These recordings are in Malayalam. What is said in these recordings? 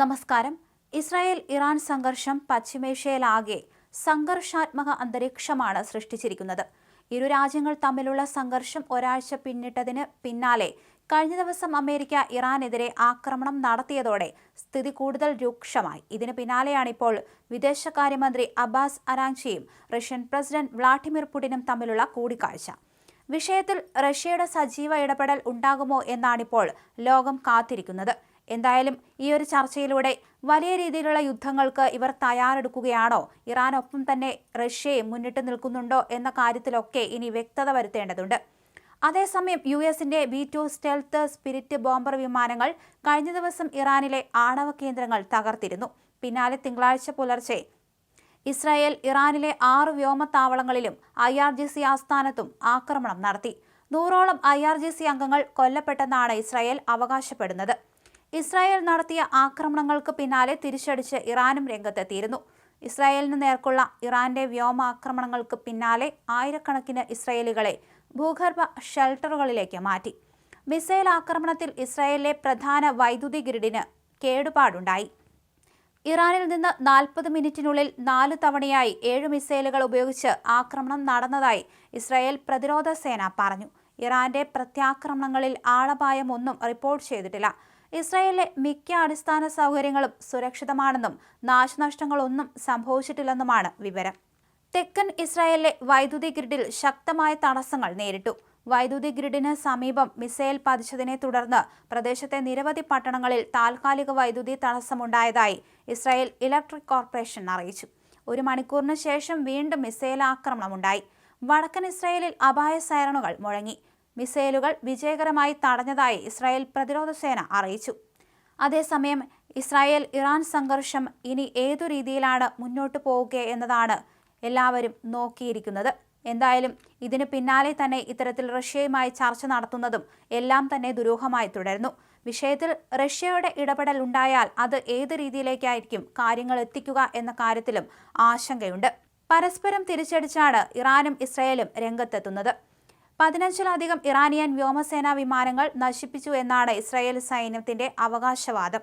നമസ്കാരം. ഇസ്രായേൽ ഇറാൻ സംഘർഷം പശ്ചിമേഷ്യയിലാകെ സംഘർഷാത്മക അന്തരീക്ഷമാണ് സൃഷ്ടിച്ചിരിക്കുന്നത്. ഇരു രാജ്യങ്ങൾ തമ്മിലുള്ള സംഘർഷം ഒരാഴ്ച പിന്നിട്ടതിന് പിന്നാലെ കഴിഞ്ഞ ദിവസം അമേരിക്ക ഇറാനെതിരെ ആക്രമണം നടത്തിയതോടെ സ്ഥിതി കൂടുതൽ രൂക്ഷമായി. ഇതിന് പിന്നാലെയാണിപ്പോൾ വിദേശകാര്യമന്ത്രി അബ്ബാസ് അരാങ്ചിയും റഷ്യൻ പ്രസിഡന്റ് വ്ളാഡിമിർ പുടിനും തമ്മിലുള്ള കൂടിക്കാഴ്ച. വിഷയത്തിൽ റഷ്യയുടെ സജീവ ഇടപെടൽ ഉണ്ടാകുമോ എന്നാണിപ്പോൾ ലോകം കാത്തിരിക്കുന്നത്. എന്തായാലും ഈ ഒരു ചർച്ചയിലൂടെ വലിയ രീതിയിലുള്ള യുദ്ധങ്ങൾക്ക് ഇവർ തയ്യാറെടുക്കുകയാണോ? ഇറാനൊപ്പം തന്നെ റഷ്യയും മുന്നിട്ട് നിൽക്കുന്നുണ്ടോ എന്ന കാര്യത്തിലൊക്കെ ഇനി വ്യക്തത വരുത്തേണ്ടതുണ്ട്. അതേസമയം യു എസിന്റെ B two stealth spirit bomber വിമാനങ്ങൾ കഴിഞ്ഞ ദിവസം ഇറാനിലെ ആണവ കേന്ദ്രങ്ങൾ തകർത്തിരുന്നു. പിന്നാലെ തിങ്കളാഴ്ച പുലർച്ചെ ഇസ്രായേൽ ഇറാനിലെ ആറ് വ്യോമത്താവളങ്ങളിലും ഐ ആർ ജി സി ആസ്ഥാനത്തും ആക്രമണം നടത്തി. നൂറോളം ഐ ആർ ജി സി അംഗങ്ങൾ കൊല്ലപ്പെട്ടെന്നാണ് ഇസ്രായേൽ അവകാശപ്പെടുന്നത്. ഇസ്രായേൽ നടത്തിയ ആക്രമണങ്ങൾക്ക് പിന്നാലെ തിരിച്ചടിച്ച് ഇറാനും രംഗത്തെത്തിയിരുന്നു. ഇസ്രായേലിന് നേർക്കുള്ള ഇറാന്റെ വ്യോമാക്രമണങ്ങൾക്ക് പിന്നാലെ ആയിരക്കണക്കിന് ഇസ്രായേലികളെ ഭൂഗർഭ ഷെൽട്ടറുകളിലേക്ക് മാറ്റി. മിസൈൽ ആക്രമണത്തിൽ ഇസ്രായേലിലെ പ്രധാന വൈദ്യുതി ഗ്രിഡിന് കേടുപാടുണ്ടായി. ഇറാനിൽ നിന്ന് നാൽപ്പത് മിനിറ്റിനുള്ളിൽ നാല് തവണയായി ഏഴ് മിസൈലുകൾ ഉപയോഗിച്ച് ആക്രമണം നടന്നതായി ഇസ്രായേൽ പ്രതിരോധ സേന പറഞ്ഞു. ഇറാന്റെ പ്രത്യാക്രമണങ്ങളിൽ ആളപായമൊന്നും റിപ്പോർട്ട് ചെയ്തിട്ടില്ല. ഇസ്രായേലിലെ മിക്ക അടിസ്ഥാന സൗകര്യങ്ങളും സുരക്ഷിതമാണെന്നും നാശനഷ്ടങ്ങളൊന്നും സംഭവിച്ചിട്ടില്ലെന്നുമാണ് വിവരം. തെക്കൻ ഇസ്രായേലിലെ വൈദ്യുതി ഗ്രിഡിൽ ശക്തമായ തടസ്സങ്ങൾ നേരിട്ടു. വൈദ്യുതി ഗ്രിഡിന് സമീപം മിസൈൽ പതിച്ചതിനെ തുടർന്ന് പ്രദേശത്തെ നിരവധി പട്ടണങ്ങളിൽ താൽക്കാലിക വൈദ്യുതി തടസ്സമുണ്ടായതായി ഇസ്രായേൽ ഇലക്ട്രിക് കോർപ്പറേഷൻ അറിയിച്ചു. ഒരു മണിക്കൂറിന് ശേഷം വീണ്ടും മിസൈൽ ആക്രമണമുണ്ടായി. വടക്കൻ ഇസ്രായേലിൽ അപായ സൈറണുകൾ മുഴങ്ങി. മിസൈലുകൾ വിജയകരമായി തടഞ്ഞതായി ഇസ്രായേൽ പ്രതിരോധ സേന അറിയിച്ചു. അതേസമയം ഇസ്രായേൽ ഇറാൻ സംഘർഷം ഇനി ഏതു രീതിയിലാണ് മുന്നോട്ട് പോവുക എന്നതാണ് എല്ലാവരും നോക്കിയിരിക്കുന്നത്. എന്തായാലും ഇതിന് പിന്നാലെ തന്നെ ഇത്തരത്തിൽ റഷ്യയുമായി ചർച്ച നടത്തുന്നതും എല്ലാം തന്നെ ദുരൂഹമായി തുടരുന്നു. വിഷയത്തിൽ റഷ്യയുടെ ഇടപെടൽ ഉണ്ടായാൽ അത് ഏത് രീതിയിലേക്കായിരിക്കും കാര്യങ്ങൾ എത്തിക്കുക എന്ന കാര്യത്തിലും ആശങ്കയുണ്ട്. പരസ്പരം തിരിച്ചടിച്ചാണ് ഇറാനും ഇസ്രയേലും രംഗത്തെത്തുന്നത്. പതിനഞ്ചിലധികം ഇറാനിയൻ വ്യോമസേനാ വിമാനങ്ങൾ നശിപ്പിച്ചു എന്നാണ് ഇസ്രായേൽ സൈന്യത്തിന്റെ അവകാശവാദം.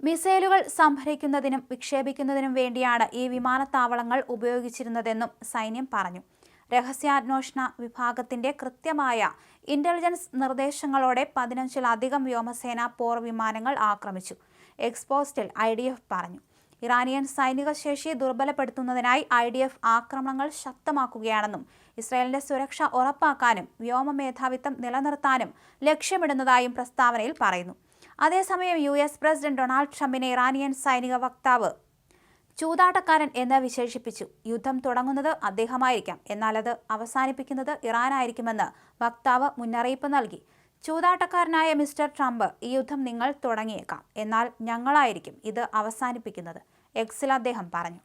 മിസൈലുകൾ സംഭരിക്കുന്നതിനും വിക്ഷേപിക്കുന്നതിനും വേണ്ടിയാണ് ഈ വിമാനത്താവളങ്ങൾ ഉപയോഗിച്ചിരുന്നതെന്നും സൈന്യം പറഞ്ഞു. രഹസ്യാന്വേഷണ വിഭാഗത്തിന്റെ കൃത്യമായ ഇന്റലിജൻസ് നിർദ്ദേശങ്ങളോടെ പതിനഞ്ചിലധികം വ്യോമസേന പോർ വിമാനങ്ങൾ ആക്രമിച്ചു എക്സ്പോസ്റ്റിൽ ഐ പറഞ്ഞു. ഇറാനിയൻ സൈനിക ശേഷി ദുർബലപ്പെടുത്തുന്നതിനായി ഐ ഡി എഫ് ആക്രമണങ്ങൾ ശക്തമാക്കുകയാണെന്നും ഇസ്രായേലിന്റെ സുരക്ഷ ഉറപ്പാക്കാനും വ്യോമ മേധാവിത്വം നിലനിർത്താനും ലക്ഷ്യമിടുന്നതായും പ്രസ്താവനയിൽ പറയുന്നു. അതേസമയം യു എസ് പ്രസിഡന്റ് ഡൊണാൾഡ് ട്രംപിനെ ഇറാനിയൻ സൈനിക വക്താവ് ചൂതാട്ടക്കാരൻ എന്ന് വിശേഷിപ്പിച്ചു. യുദ്ധം തുടങ്ങുന്നത് അദ്ദേഹമായിരിക്കാം. എന്നാൽ അത് അവസാനിപ്പിക്കുന്നത് ഇറാനായിരിക്കുമെന്ന് വക്താവ് മുന്നറിയിപ്പ് നൽകി. ചൂതാട്ടക്കാരനായ മിസ്റ്റർ ട്രംപ് ഈ യുദ്ധം നിങ്ങൾ തുടങ്ങിയേക്കാം. എന്നാൽ ഞങ്ങളായിരിക്കും ഇത് അവസാനിപ്പിക്കുന്നത്. എക്സിൽ അദ്ദേഹം പറഞ്ഞു.